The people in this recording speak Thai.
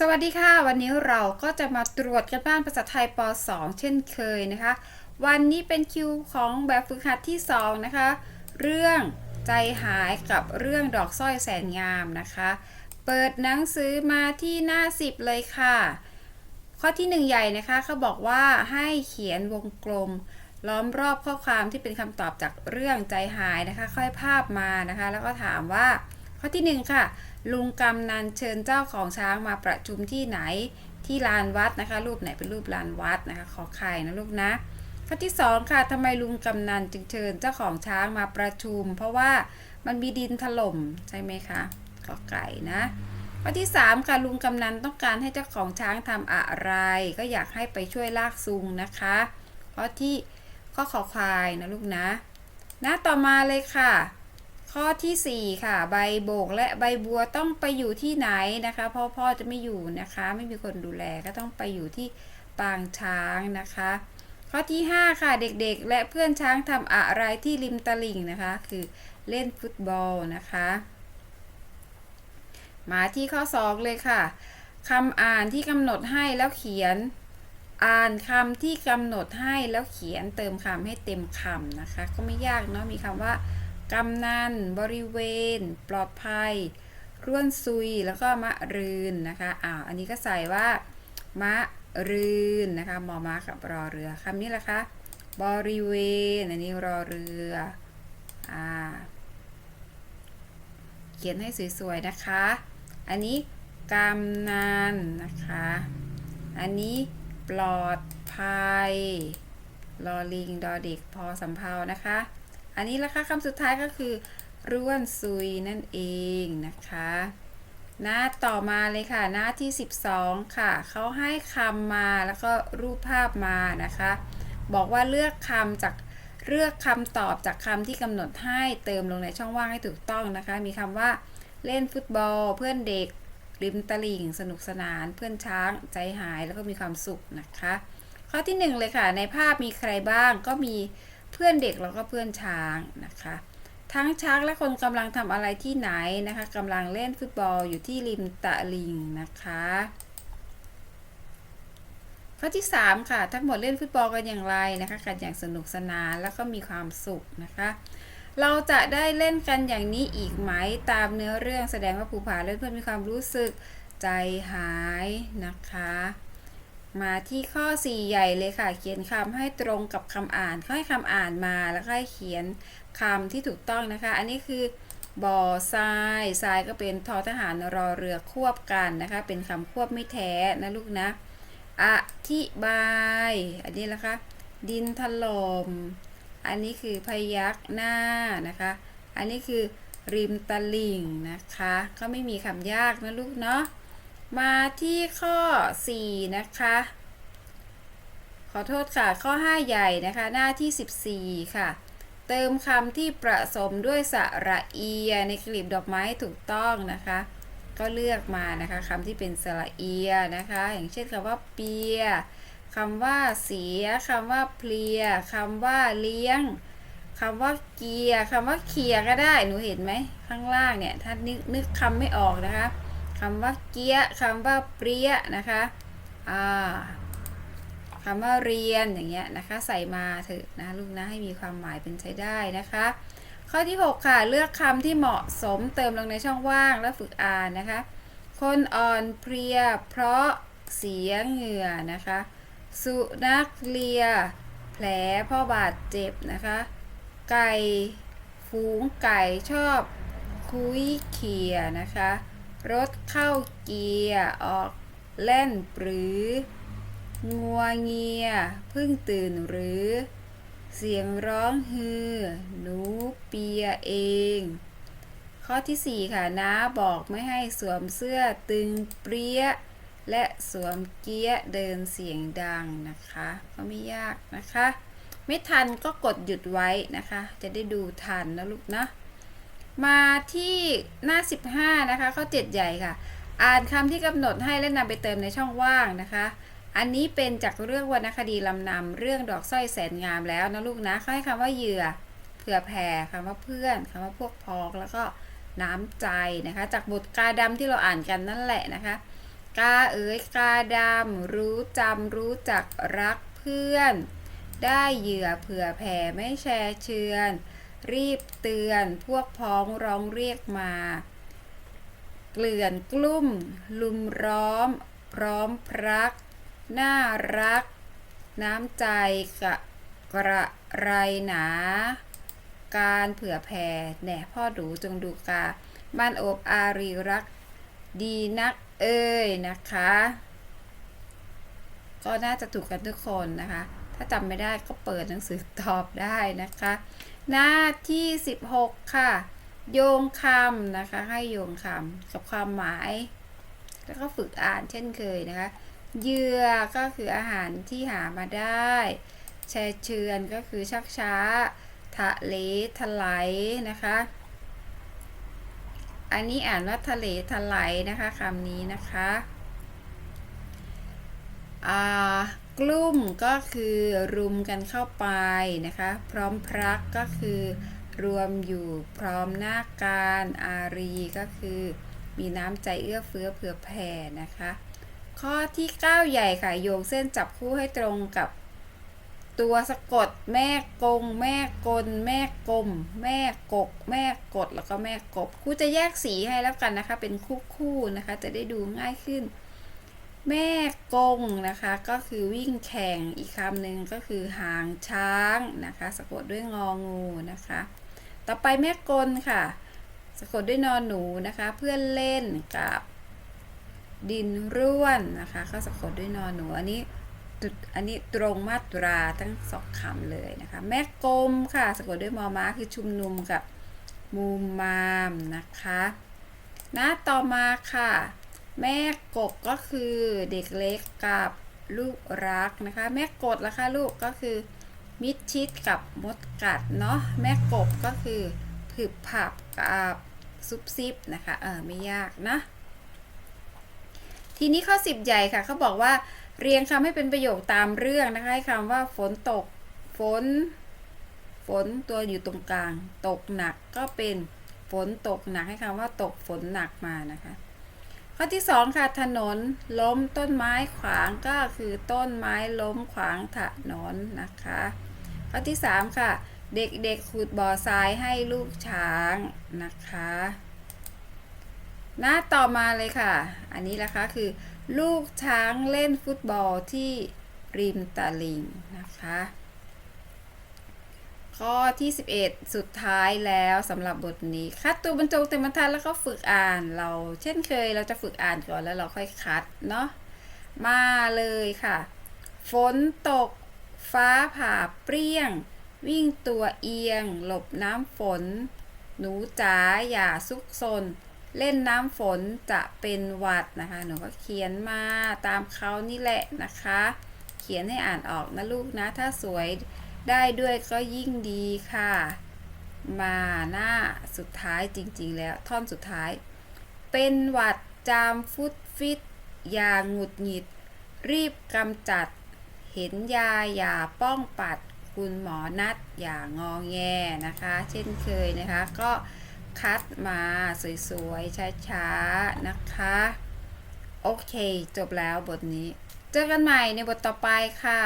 สวัสดีค่ะ วันนี้เราก็จะมาตรวจกันบ้านภาษาไทยป .2 เช่นเคยนะคะ วันนี้เป็นคิวของแบบฝึกหัดที่ 2 นะคะ เรื่องใจหายกับเรื่องดอกสร้อยแสนงามนะคะ เปิดหนังสือมาที่หน้า 10 เลยค่ะ ข้อที่ 1 ใหญ่นะคะเขาบอกว่าให้เขียนวงกลม ล้อมรอบข้อความที่เป็นคำตอบจากเรื่องใจหายนะคะ ค่อยภาพมานะคะ แล้วก็ถามว่าข้อที่ 1 ค่ะ ลุงกำนันเชิญเจ้าของช้างมาประชุมที่ไหนที่ลานวัดนะคะ รูปไหนเป็นรูปลานวัดนะคะ ขอไข่นะลูกนะข้อที่2ค่ะทำไมลุงกำนันจึงเชิญเจ้าของช้างมาประชุม เพราะว่ามันมีดินถล่มใช่ไหมคะขอไก่นะข้อที่3ค่ะลุงกำนันต้องการให้เจ้าของช้างทำอะไร ก็อยากให้ไปช่วยลากซุงนะคะข้อที่ข้อขอควายนะลูกนะ หน้าต่อมาเลยค่ะ ข้อทีสี่ 4 ค่ะ ใบโบกและใบบัวต้องไปอยู่ที่ไหนนะคะ พ่อพ่อจะไม่อยู่นะคะ ไม่มีคนดูแลก็ต้องไปอยู่ที่ปางช้างนะคะ ข้อที่ 5 ค่ะเด็กๆ และเพื่อนช้างทำอะไรที่ริมตลิ่งนะคะ คือเล่นฟุตบอลนะคะ มาที่ข้อ 2 เลยค่ะคำอ่านที่กำหนดให้แล้วเขียนอ่านคำที่กำหนดให้แล้วเขียนเติมคำให้เต็มคำนะคะ ก็ไม่ยากเนาะมีคำว่า กำนัน บริเวณ ปลอดภัย ร่วนซุย แล้วก็มะรืนนะคะอ่าอันนี้ก็ใส่ว่ามะรืนนะคะมอมากับรอเรือคำนี้ละคะ บริเวณ อันนี้รอเรือ อ่า เขียนให้สวยๆนะคะ อันนี้กำนันนะคะ อันนี้ปลอดภัยลอลิง ดอเด็ก พอสำเพานะคะ อันนี้ละคะคำสุดท้ายก็คือ ร่วนซุยนั่นเองนะคะ หน้าต่อมาเลยค่ะ หน้าที่ 12 ค่ะ เขาให้คำมาแล้วก็รูปภาพมานะคะ บอกว่าเลือกคำจากเลือกคำตอบจากคำที่กำหนดให้เติมลงในช่องว่างให้ถูกต้องนะคะ มีคำว่าเล่นฟุตบอล เพื่อนเด็ก ริมตลิ่ง สนุกสนาน เพื่อนช้างใจหายแล้วก็มีความสุขนะคะ ข้อที่ 1 เลยค่ะ ในภาพมีใครบ้างก็มี เพื่อนเด็กแล้วก็เพื่อนช้างนะคะ ทั้งช้างและคนกำลังทำอะไรที่ไหนนะคะกำลังเล่นฟุตบอลอยู่ที่ริมตะลิงนะคะข้อที่ 3 ค่ะ ทั้งหมดเล่นฟุตบอลกันอย่างไรนะคะกันอย่างสนุกสนานแล้วก็มีความสุขนะคะ เราจะได้เล่นกันอย่างนี้อีกไหมตามเนื้อเรื่องแสดงว่าภูผาเล่นเพื่อนมีความรู้สึกใจหายนะคะ มาที่ข้อ 4 ใหญ่เลยค่ะ เขียนคำให้ตรงกับคำอ่านเขาให้คำอ่านมาแล้วก็ให้เขียนคำที่ถูกต้องนะคะ อันนี้คือบ่อทรายทรายก็เป็นทอทหารรอเรือควบกันนะคะ เป็นคำควบไม่แท้นะลูกนะ อธิบาย อันนี้ละคะ ดินถล่ม อันนี้คือพยักหน้านะคะ อันนี้คือริมตลิ่งนะคะ ก็ไม่มีคำยากนะลูกเนาะ มาที่ข้อ 4 นะคะ ขอโทษค่ะ ข้อ 5 ใหญ่นะคะ หน้าที่ 14 ค่ะ เติมคำที่ประสมด้วยสระเอีย ในกลีบดอกไม้ถูกต้องนะคะ ก็เลือกมานะคะคำที่เป็นสระเอียนะคะ อย่างเช่นคำว่าเปียคำว่าเสียคำว่าเพลียคำว่าเลี้ยงคำว่าเกียคำว่าเคียก็ได้ หนูเห็นไหมข้างล่างเนี่ย ถ้านึกนึกคำไม่ออกนะคะำว่าเกียคำว่าเปรี้ยนะคะอ่าคำว่าเรียนอย่างเงี้ยนะคะ ใส่มาเถอะนะลูกนะให้มีความหมายเป็นใช้ได้นะคะ ข้อที่ 6 ค่ะ เลือกคำที่เหมาะสมเติมลงในช่องว่างแล้วฝึกอ่านนะคะ คนอ่อนเพลีย เพราะเสียเหงื่อนะคะ สุนัขเลีย แผลเพ่อบาดเจ็บนะคะ ไก่ฝูงไก่ชอบ คุยเขียนะคะ รถเข้าเกียร์ออกเล่นปรือ งัวเงียเพิ่งตื่นหรือ เสียงร้องฮือ หนูเปียเอง ข้อที่ 4 ค่ะน้าบอกไม่ให้สวมเสื้อตึงเปรี้ย และสวมเกี้ยเดินเสียงดังนะคะ ก็ไม่ยากนะคะ ไม่ทันก็กดหยุดไว้นะคะ จะได้ดูทันนะลูกนะ มาที่หน้า 15 นะคะ ข้อ 7 ใหญ่ค่ะ อ่านคำที่กำหนดให้และนำไปเติมในช่องว่างนะคะ อันนี้เป็นจากเรื่องวรรณคดีลำนำเรื่องดอกสร้อยแสนงามแล้วนะลูกนะเขาให้คำว่าเหยื่อเผื่อแผ่คำว่าเพื่อนคำว่าพวกพ้องแล้วก็น้ำใจนะคะ จากบทกาดำที่เราอ่านกันนั่นแหละนะคะ กาเอ๋ยกาดำรู้จำรู้จักรักเพื่อน ได้เหยื่อเผื่อแผ่ไม่แชร์เชือน รีบเตือน พวกพ้องร้องเรียกมา เกลื่อนกลุ่ม ลุมร้อม พร้อมพรัก น่ารัก น้ำใจกะกระไรหนา การเผื่อแผ่แหน่พ่อดูจงดูกาบ้านโอบอารีรัก ดีนักเอ้ยนะคะ ก็น่าจะถูกกันทุกคนนะคะ ถ้าจำไม่ได้ก็เปิดหนังสือตอบได้นะคะ หน้าที่ 16 ค่ะ โยงคำนะคะ ให้โยงคำกับความหมาย แล้วก็ฝึกอ่านเช่นเคยนะคะเยื่อก็คืออาหารที่หามาได้ แชเชือนก็คือชักช้า ทะเลทลายนะคะ อันนี้อ่านว่าทะเลทลายนะคะคำนี้นะคะ อ่า กลุ่มก็คือรุมกันเข้าไปนะคะ พร้อมพรักก็คือ รวมอยู่พร้อมหน้าการอารีก็คือมีน้ำใจเอื้อเฟื้อเผื่อแผ่นะคะ ข้อที่ 9 ใหญ่ค่ะ โยงเส้นจับคู่ให้ตรงกับ ตัวสะกด แม่กง แม่กล แม่กลม แม่กก แม่กดแล้วก็แม่กบครูจะแยกสีให้แล้วกันนะคะ เป็นคู่คู่นะคะ จะได้ดูง่ายขึ้น แม่กงนะคะก็คือวิ่งแข่งอีกคำหนึ่งก็คือหางช้างนะคะสะกดด้วยงองูนะคะ ต่อไปแม่กลค่ะ สะกดด้วยนอนหนูนะคะ เพื่อนเล่นกับดินร่วนนะคะก็สะกดด้วยนอนหนูอันนี้ตุอันนี้ตรงมาตราทั้งสองคำเลยนะคะแม่กลมค่ะสะกดด้วยมอม้าคือชุมนุมกับมูมมามนะคะ หน้าต่อมาค่ะ แม่กบก็คือเด็กเล็กกับลูกรักนะคะ แม่กดละคะลูกก็คือ มิดชิดกับมดกัดเนาะแม่กบก็คือผึบผับกับซุบซิบนะคะเออไม่ยากนะ ทีนี้ข้อสิบใหญ่ค่ะเขาบอกว่าเรียงคำให้เป็นประโยคตามเรื่องนะคะให้คำว่าฝนตก ฝน ฝนตัวอยู่ตรงกลาง ตกหนักก็เป็นฝนตกหนักให้คำว่าตกฝนหนักมานะคะ ข้อที่สองค่ะถนนล้มต้นไม้ขวางก็คือต้นไม้ล้มขวางถนนนะคะ ข้อที่สามค่ะ เด็กๆขุดบ่อทรายให้ลูกช้างนะคะหน้าต่อมาเลยค่ะ อันนี้นะคะคือ ลูกช้างเล่นฟุตบอลที่ริมตลิงนะคะ ข้อที่ 11 สุดท้ายแล้วสำหรับบทนี้ คัดตัวบรรจงเต็มบรรทัดแล้วก็ฝึกอ่านเรา เช่นเคยเราจะฝึกอ่านก่อนแล้วเราค่อยคัดเนาะมาเลยค่ะ ฝนตก ฟ้าผ่าเปรี้ยง วิ่งตัวเอียง หลบน้ำฝน หนูจ๋าอย่าซุกซน เล่นน้ำฝนจะเป็นหวัดนะคะ หนูก็เขียนมาตามเขานี่แหละนะคะ เขียนให้อ่านออกนะลูกนะถ้าสวย ได้ด้วยก็ยิ่งดีค่ะ มาหน้าสุดท้ายจริงๆ แล้วท่อนสุดท้าย เป็นหวัดจามฟุตฟิต อย่าหงุดหงิด รีบกำจัด เห็นยาอย่าป้องปัด คุณหมอนัดอย่างอแงนะคะ เช่นเคยนะคะ ก็คัดมาสวยๆ ช้าๆ นะคะ โอเค จบแล้วบทนี้ เจอกันใหม่ในบทต่อไปค่ะ